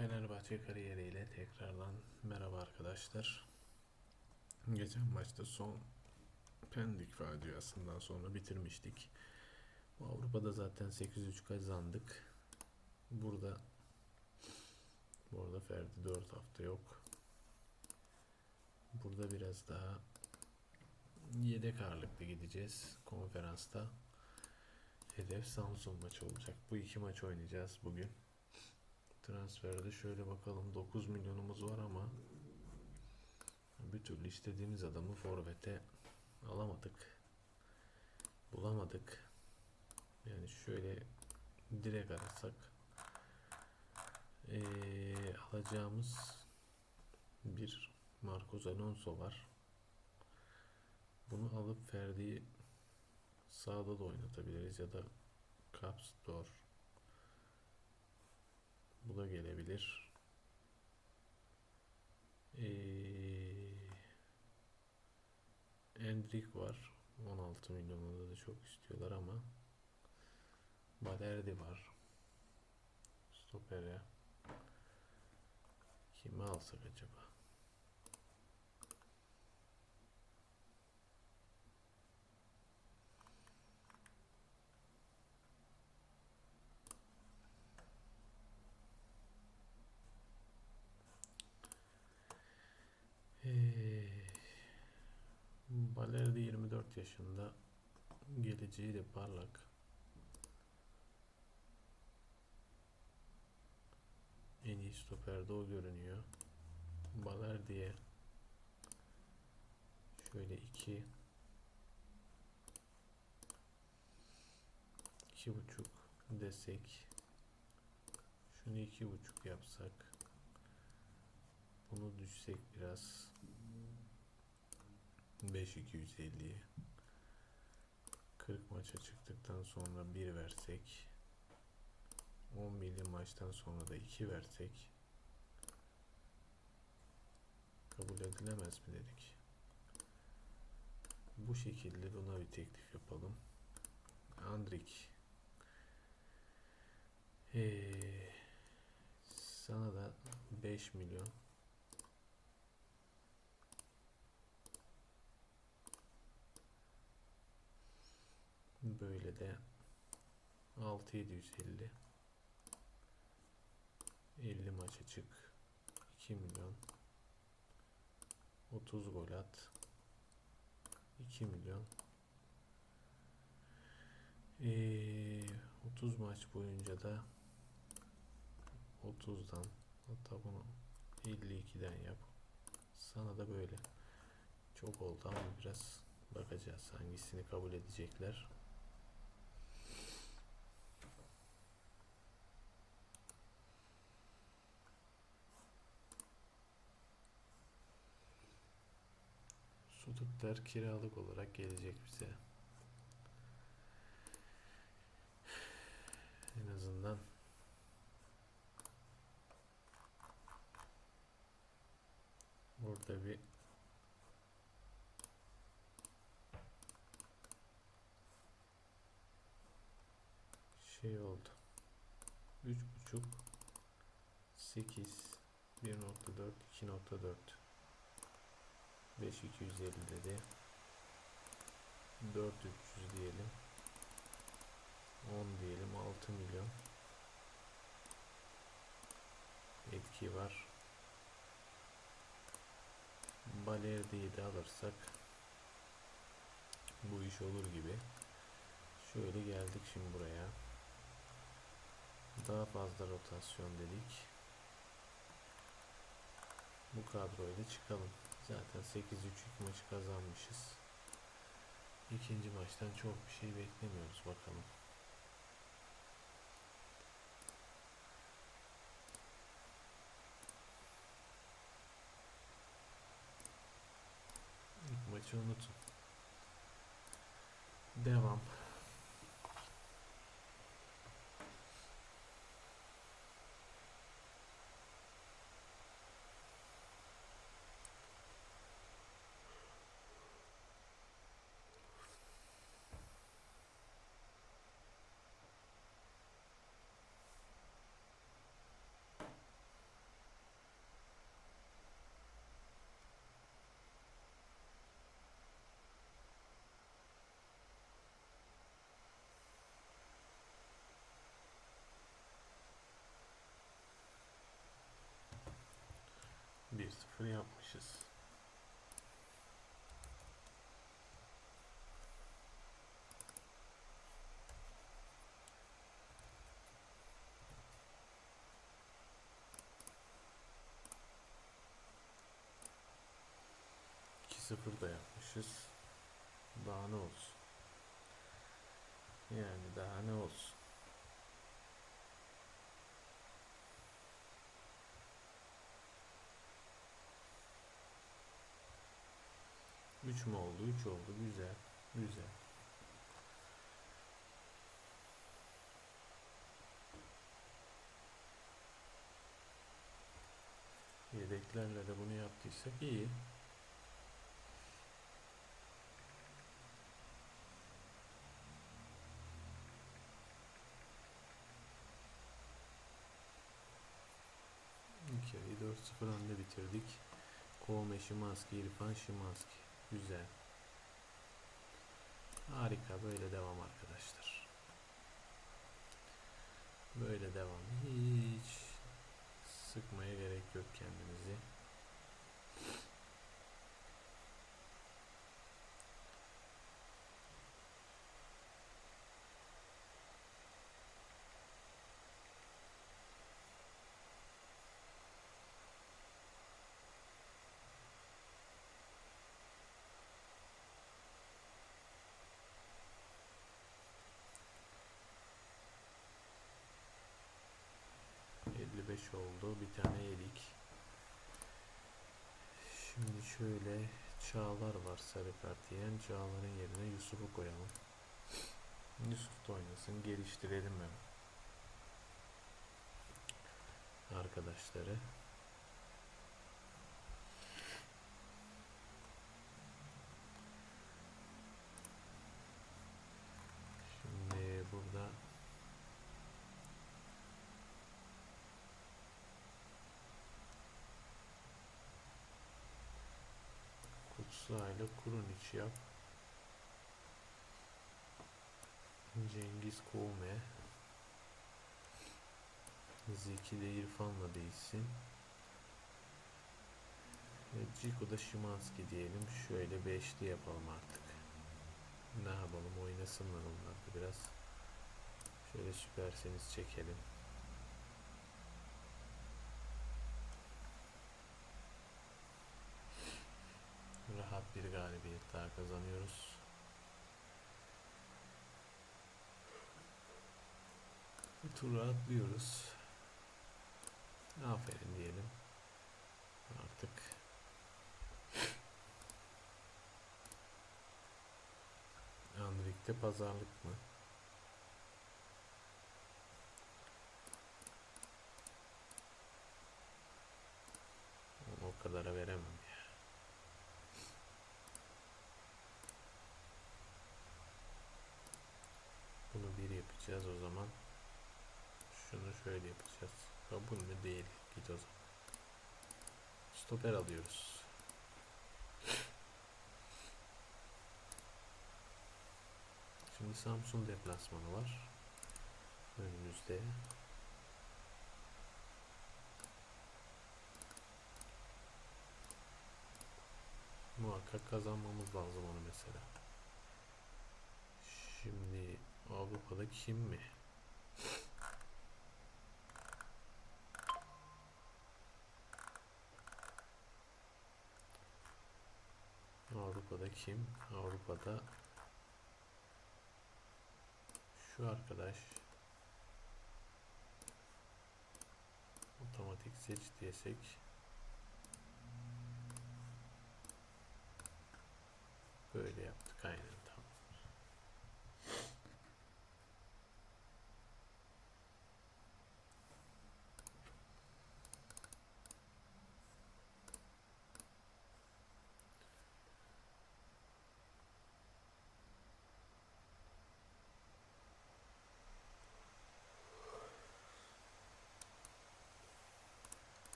Fenerbahçe kariyeriyle tekrardan merhaba arkadaşlar. Geçen maçta son Pendik faciasından sonra bitirmiştik. Avrupa'da zaten 8-3 kazandık. Burada bu arada Ferdi 4 hafta yok. Burada biraz daha yedek ağırlıklı gideceğiz konferansta. Hedef Samsun maçı olacak. Bu iki maç oynayacağız bugün. Transferde şöyle bakalım 9 milyonumuz var ama bir türlü istediğimiz adamı forvete alamadık. Bulamadık. Yani şöyle direkt arasak eee, alacağımız bir Marcos Alonso var. Bunu alıp Ferdi'yi sağda da oynatabiliriz ya da Capstor bu da gelebilir. Ee, Endrick var. 16 milyonunda da çok istiyorlar ama Balerdi var. Stopere. Kimi alsak acaba? Ee, Balerdi 24 yaşında. Geleceği de parlak. En iyi stoperde o görünüyor. Balerdi'ye şöyle iki iki buçuk desek şunu iki buçuk yapsak bunu düşsek biraz 5250'ye 40 maça çıktıktan sonra 1 versek 10 milli maçtan sonra da 2 versek kabul edilemez mi dedik. Bu şekilde buna bir teklif yapalım. Andrik ee, sana da 5 milyon Böyle de 6750 50 maça çık. 2 milyon. 30 gol at. 2 milyon. Ee, 30 maç boyunca da 30'dan hatta bunu 52'den yap. Sana da böyle. Çok oldu ama biraz bakacağız hangisini kabul edecekler bu kiralık olarak gelecek bize. En azından burada bir şey oldu. 3.5 8 1.4 2.4 5250 dedi. 4300 diyelim. 10 diyelim 6 milyon. Etki var. Balerdi'yi de alırsak bu iş olur gibi. Şöyle geldik şimdi buraya. Daha fazla rotasyon dedik. Bu kadroyla çıkalım. Zaten 8-3 ilk maçı kazanmışız. İkinci maçtan çok bir şey beklemiyoruz bakalım. İlk maçı unutun. Devam. 1-0 yapmışız. İki sıfır da yapmışız. Daha ne olsun? Yani daha ne olsun? Üç mü oldu? Üç oldu. Güzel. Güzel. Yedeklerle de bunu yaptıysak iyi. Yarıyı 4-0 önde bitirdik. Kome Şimanski, İrfan Şimanski. Güzel. Harika. Böyle devam arkadaşlar. Böyle devam. Hiç sıkmaya gerek yok kendinizi. beş oldu. Bir tane yedik. Şimdi şöyle Çağlar var sarı kart yiyen. Çağlar'ın yerine Yusuf'u koyalım. Yusuf da oynasın. Geliştirelim hemen. Arkadaşları. Şimdi burada Kutsayla Kurunic yap. Cengiz Koume. Zeki de İrfan'la değilsin. Ve Ciku da Şimanski diyelim. Şöyle beşli yapalım artık. Ne yapalım oynasınlar onlar da biraz. Şöyle süperseniz çekelim. Rahat bir galibiyet daha kazanıyoruz. Bu turu atlıyoruz. Aferin diyelim. Artık Andrik'te pazarlık mı? Onu o kadara veremem ya. Bunu bir yapacağız o zaman. Şunu şöyle yapacağız. Kabul mü değil. Git o zaman. Stoper alıyoruz. Şimdi Samsun deplasmanı var. Önümüzde. Muhakkak kazanmamız lazım onu mesela. Şimdi Avrupa'da kim mi? Kim? Avrupa'da şu arkadaş otomatik seç diyesek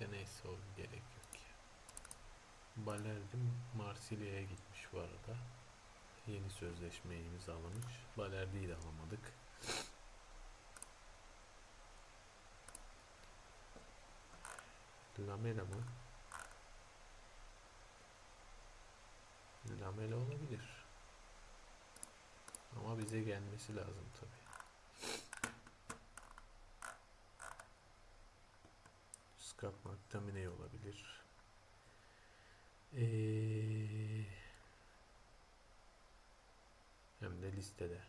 de neyse o gerek yok ya. Balerdi Marsilya'ya gitmiş bu arada. Yeni sözleşmeyi imzalamış. Balerdi'yi de alamadık. Lamela mı? Lamela olabilir. Ama bize gelmesi lazım tabi. Scott McTominay olabilir. Ee, hem de listede.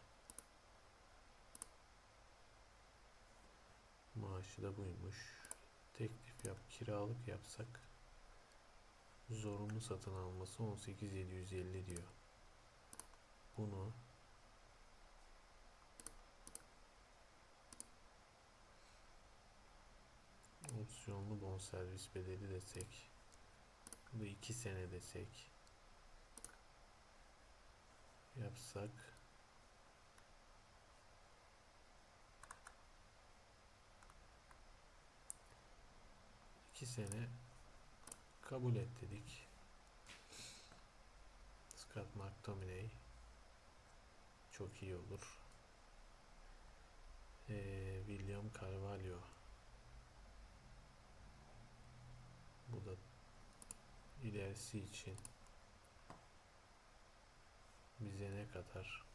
Maaşı da buymuş. Teklif yap, kiralık yapsak zorunlu satın alması 18750 diyor. Bunu opsiyonlu bonservis bedeli desek bu 2 sene desek yapsak iki sene kabul et dedik. Scott McTominay çok iyi olur. Ee, William Carvalho bu da ilerisi için bize ne kadar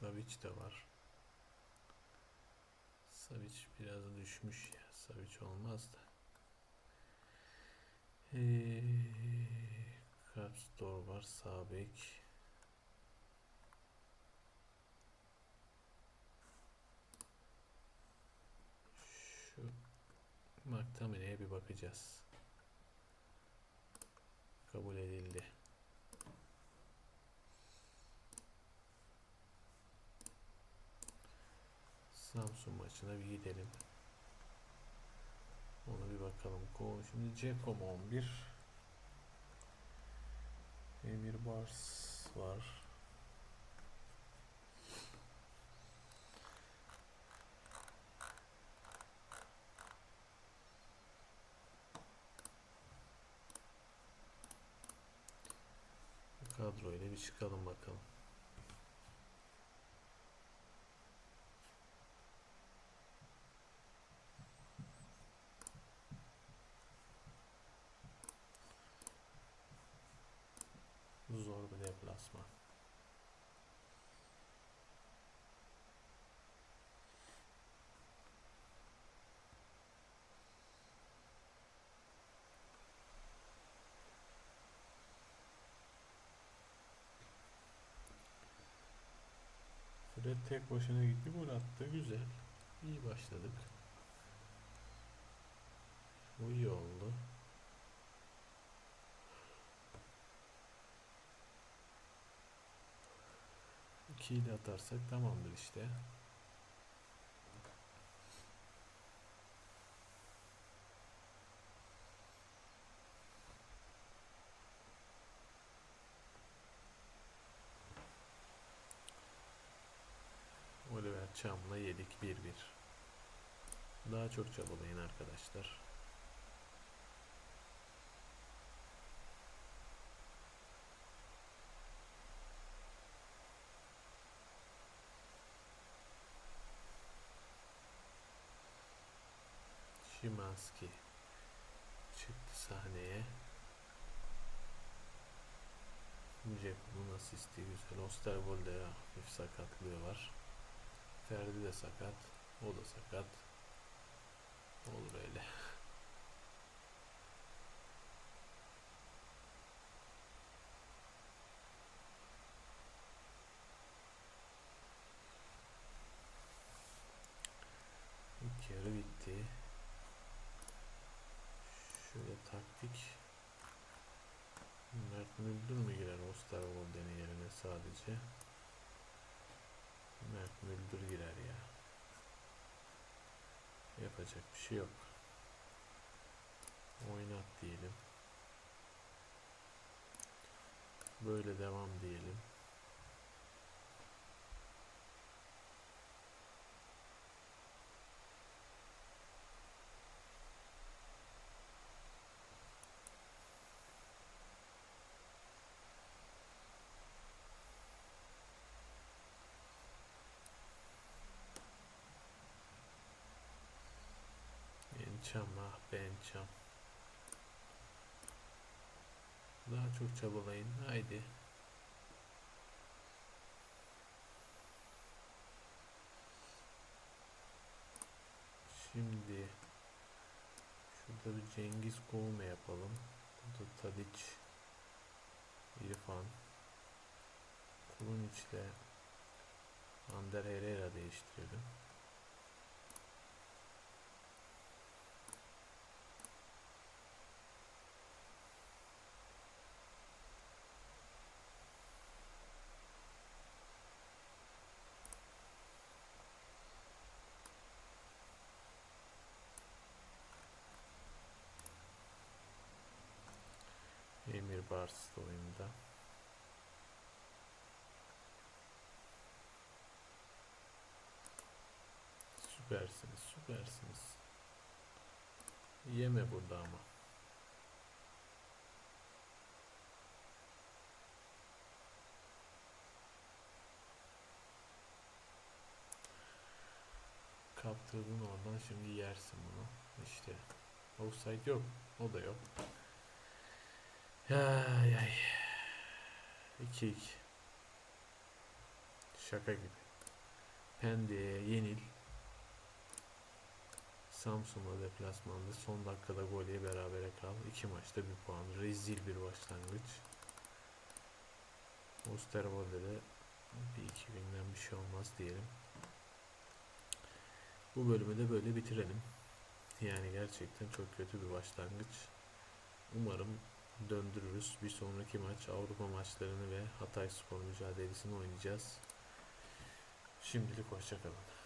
Savic de var. Savic biraz düşmüş ya. Savic olmaz da. Ee, Karpstor var. Sağ bek. Şu McTominay'e bir bakacağız. Kabul edildi. Samsun maçına bir gidelim. Ona bir bakalım. Şimdi Cekom 11. Emir Bars var. Bu kadroyla bir çıkalım bakalım. Zor bir deplasman. Fred tek başına gitti gol attı. Güzel. İyi başladık. Bu iyi oldu. İkiyi de atarsak tamamdır işte. Çam'la yedik 1-1. Daha çok çabalayın arkadaşlar. Şimanski çıktı sahneye. Ceko'nun asisti güzel. Osterwold'e hafif sakatlığı var. Ferdi de sakat. O da sakat. Olur öyle. İlk yarı bitti. Şöyle taktik. Mert Müldür mü girer Osterwolde'nin yerine sadece? Mert Müldür girer ya. Yapacak bir şey yok. Oynat diyelim. Böyle devam diyelim. Bençam ah bençam. Daha çok çabalayın. Haydi. Şimdi şurada bir Cengiz Kovme yapalım. Burada Tadiç, İrfan, Kurunic ile Ander Herrera değiştirelim. Emir Bars da oyunda. Süpersiniz, süpersiniz. Yeme burada ama. Kaptırdın oradan şimdi yersin bunu. İşte. Offside yok. O da yok. Ay ay. 2-2. Şaka gibi. Pendik'e yenil. Samsun'la deplasmanda son dakikada golye berabere kal. İki maçta bir puan. Rezil bir başlangıç. Osterwolde'de bir iki günden bir şey olmaz diyelim. Bu bölümü de böyle bitirelim. Yani gerçekten çok kötü bir başlangıç. Umarım döndürürüz. Bir sonraki maç Avrupa maçlarını ve Hatay Spor mücadelesini oynayacağız. Şimdilik hoşçakalın.